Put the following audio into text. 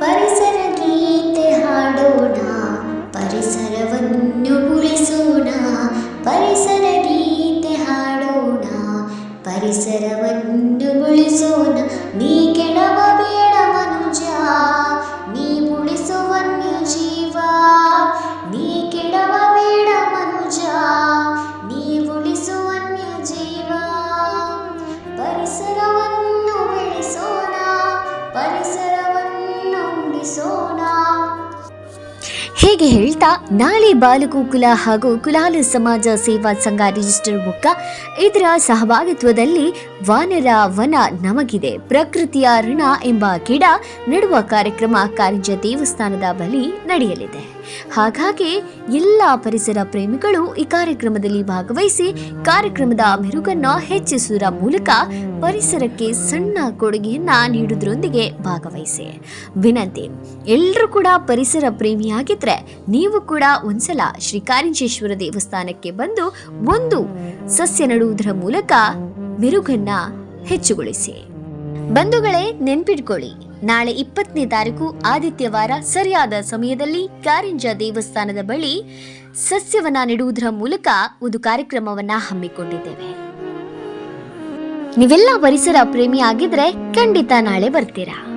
ಪರಿಸರ ಗೀತೆ ಹಾಡೋಣ ಪರಿಸರವನ್ನು ಉಳಿಸೋಣ ಪರಿಸರ ಗೀತೆ ಹಾಡೋಣ ಪರಿಸರವನ್ನು ಹೀಗೆ ಹೇಳ್ತಾ, ನಾಳೆ ಬಾಲಗೋಕುಲ ಹಾಗೂ ಕುಲಾಲ ಸಮಾಜ ಸೇವಾ ಸಂಘ ರಿಜಿಸ್ಟರ್ ಮುಖ ಇದರ ಸಹಭಾಗಿತ್ವದಲ್ಲಿ ವಾನರ ವನ ನಮಗಿದೆ. ಪ್ರಕೃತಿಯ ಋಣ ಎಂಬ ಗಿಡ, ನೆಡುವ ಕಾರ್ಯಕ್ರಮ ಕಾರಂಜ ದೇವಸ್ಥಾನದ ಬಳಿ ನಡೆಯಲಿದೆ. ಹಾಗಾಗಿ ಎಲ್ಲ ಪರಿಸರ ಪ್ರೇಮಿಗಳು ಈ ಕಾರ್ಯಕ್ರಮದಲ್ಲಿ ಭಾಗವಹಿಸಿ ಕಾರ್ಯಕ್ರಮದ ಮೆರುಗನ್ನ ಹೆಚ್ಚಿಸುವುದರ ಮೂಲಕ ಪರಿಸರಕ್ಕೆ ಸಣ್ಣ ಕೊಡುಗೆಯನ್ನ ನೀಡುವುದರೊಂದಿಗೆ ಭಾಗವಹಿಸಿ. ವಿನಂತಿ ಎಲ್ಲರೂ ಕೂಡ ಪರಿಸರ ಪ್ರೇಮಿಯಾಗಿದ್ರೆ ನೀವು ಕೂಡ ಒಂದ್ಸಲ ಶ್ರೀ ಕಾರಿಂಚೇಶ್ವರ ದೇವಸ್ಥಾನಕ್ಕೆ ಬಂದು ಒಂದು ಸಸ್ಯ ನೆಡುವುದರ ಮೂಲಕ ಮೆರುಗನ್ನ ಹೆಚ್ಚುಗೊಳಿಸಿ. ಬಂಧುಗಳೇ, ನೆನ್ಪಿಟ್ಕೊಳ್ಳಿ. ನಾಳೆ ಇಪ್ಪತ್ತನೇ ತಾರೀಕು ಆದಿತ್ಯವಾರ ಸರಿಯಾದ ಸಮಯದಲ್ಲಿ ಕಾರಿಂಜ ದೇವಸ್ಥಾನದ ಬಳಿ ಸಸ್ಯವನ್ನ ನೆಡುವುದರ ಮೂಲಕ ಒಂದು ಕಾರ್ಯಕ್ರಮವನ್ನ ಹಮ್ಮಿಕೊಂಡಿದ್ದೇವೆ. ನೀವೆಲ್ಲ ಪರಿಸರ ಪ್ರೇಮಿ ಆಗಿದ್ರೆ ಖಂಡಿತ ನಾಳೆ ಬರ್ತೀರಾ?